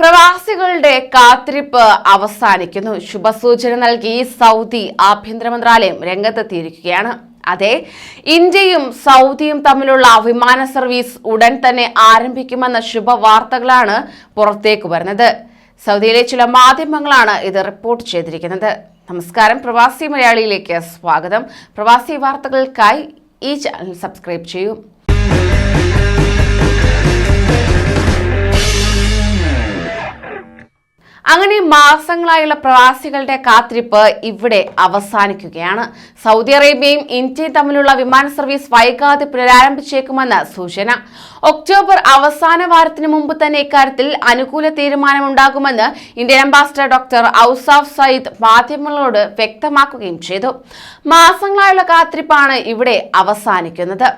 പ്രവാസികളുടെ കാത്തിരിപ്പ് അവസാനിക്കുന്നു. ശുഭസൂചന നൽകി സൗദി ആഭ്യന്തര മന്ത്രാലയം രംഗത്തെത്തിയിരിക്കുകയാണ്. അതെ ഇന്ത്യയും സൗദിയും തമ്മിലുള്ള വിമാന സർവീസ് ഉടൻ തന്നെ ആരംഭിക്കുമെന്ന ശുഭവാർത്തകളാണ് പുറത്തേക്ക് വരുന്നത്. സൗദിയിലെ ചില മാധ്യമങ്ങളാണ് ഇത് റിപ്പോർട്ട് ചെയ്തിരിക്കുന്നത്. നമസ്കാരം പ്രവാസി മലയാളിയിലേക്ക് സ്വാഗതം. പ്രവാസി വാർത്തകൾക്കായി ഈ ചാനൽ സബ്സ്ക്രൈബ് ചെയ്യൂ. അങ്ങനെ മാസങ്ങളായുള്ള പ്രവാസികളുടെ കാത്തിരിപ്പ് ഇവിടെ അവസാനിക്കുകയാണ്. സൗദി അറേബ്യയും ഇന്ത്യയും തമ്മിലുള്ള വിമാന സർവീസ് വൈകാതെ പുനരാരംഭിച്ചേക്കുമെന്ന് സൂചന. ഒക്ടോബർ അവസാന വാരത്തിന് മുമ്പ് തന്നെ ഇക്കാര്യത്തിൽ അനുകൂല തീരുമാനമുണ്ടാകുമെന്ന് Indian ambassador doctor Ausaf Sayeed മാധ്യമങ്ങളോട് വ്യക്തമാക്കുകയും ചെയ്തു. മാസങ്ങളായുള്ള കാത്തിരിപ്പാണ് ഇവിടെ അവസാനിക്കുന്നത്.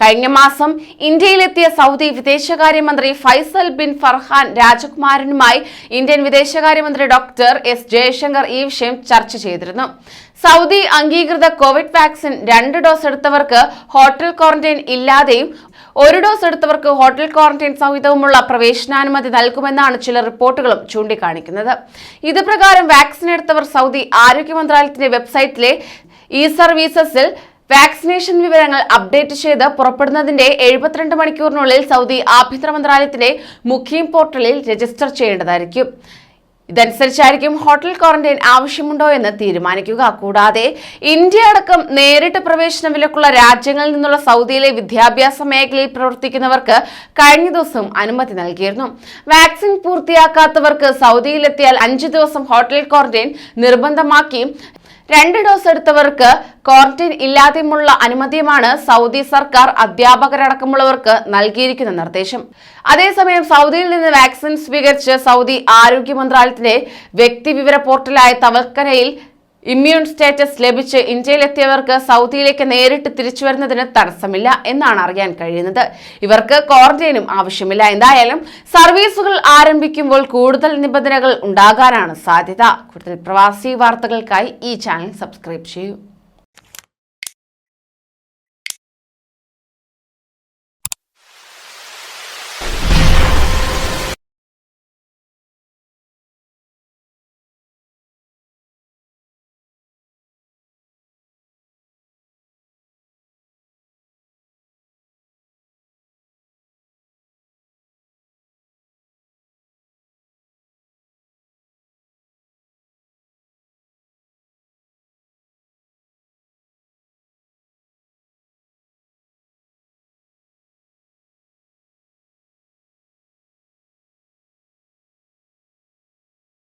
കഴിഞ്ഞ മാസം ഇന്ത്യയിലെത്തിയ സൗദി വിദേശകാര്യമന്ത്രി ഫൈസൽ ബിൻ ഫർഹാൻ രാജകുമാരനുമായി ഇന്ത്യൻ വിദേശകാര്യമന്ത്രി ഡോക്ടർ എസ് ജയശങ്കർ ഈ വിഷയം ചർച്ച ചെയ്തിരുന്നു. സൗദി അംഗീകൃത കോവിഡ് വാക്സിൻ രണ്ട് ഡോസ് എടുത്തവർക്ക് ഹോട്ടൽ ക്വാറന്റൈൻ ഇല്ലാതെയും ഒരു ഡോസ് എടുത്തവർക്ക് ഹോട്ടൽ ക്വാറന്റൈൻ സഹിതവുമുള്ള പ്രവേശനാനുമതി നൽകുമെന്നാണ് ചില റിപ്പോർട്ടുകളും ചൂണ്ടിക്കാണിക്കുന്നത്. ഇത് പ്രകാരം വാക്സിൻ എടുത്തവർ സൗദി ആരോഗ്യ മന്ത്രാലയത്തിന്റെ വെബ്സൈറ്റിലെ ഇ സർവീസസിൽ വാക്സിനേഷൻ വിവരങ്ങൾ അപ്ഡേറ്റ് ചെയ്ത് പുറപ്പെടുന്നതിന്റെ എഴുപത്തിരണ്ട് മണിക്കൂറിനുള്ളിൽ സൗദി ആഭ്യന്തര മന്ത്രാലയത്തിന്റെ മുഖ്യം പോർട്ടലിൽ രജിസ്റ്റർ ചെയ്യേണ്ടതായിരിക്കും. ഇതനുസരിച്ചായിരിക്കും ഹോട്ടൽ ക്വാറന്റൈൻ ആവശ്യമുണ്ടോ എന്ന് തീരുമാനിക്കുക. കൂടാതെ ഇന്ത്യ അടക്കം നേരിട്ട് പ്രവേശന വിലക്കുള്ള രാജ്യങ്ങളിൽ നിന്നുള്ള സൗദിയിലെ വിദ്യാഭ്യാസ മേഖലയിൽ പ്രവർത്തിക്കുന്നവർക്ക് കഴിഞ്ഞ ദിവസം അനുമതി നൽകിയിരുന്നു. വാക്സിൻ പൂർത്തിയാക്കാത്തവർക്ക് സൗദിയിലെത്തിയാൽ അഞ്ചു ദിവസം ഹോട്ടൽ ക്വാറന്റൈൻ നിർബന്ധമാക്കി രണ്ട് ഡോസ് എടുത്തവർക്ക് ക്വാറന്റൈൻ ഇല്ലാതെയുമുള്ള അനുമതിയുമാണ് സൗദി സർക്കാർ അധ്യാപകരടക്കമുള്ളവർക്ക് നൽകിയിരിക്കുന്ന നിർദ്ദേശം. അതേസമയം സൗദിയിൽ നിന്ന് വാക്സിൻ സ്വീകരിച്ച് സൗദി ആരോഗ്യ മന്ത്രാലയത്തിന്റെ വ്യക്തിവിവര പോർട്ടലായ തവൽക്കരയിൽ ഇമ്മ്യൂൺ സ്റ്റാറ്റസ് ലഭിച്ച് ഇന്ത്യയിലെത്തിയവർക്ക് സൗദിയിലേക്ക് നേരിട്ട് തിരിച്ചു വരുന്നതിന് തടസ്സമില്ല എന്നാണ് അറിയാൻ കഴിയുന്നത്. ഇവർക്ക് ക്വാറന്റൈനും ആവശ്യമില്ല. എന്തായാലും സർവീസുകൾ ആരംഭിക്കുമ്പോൾ കൂടുതൽ നിബന്ധനകൾ ഉണ്ടാകാനാണ് സാധ്യത. കൂടുതൽ പ്രവാസി വാർത്തകൾക്കായി ഈ ചാനൽ സബ്സ്ക്രൈബ് ചെയ്യൂ.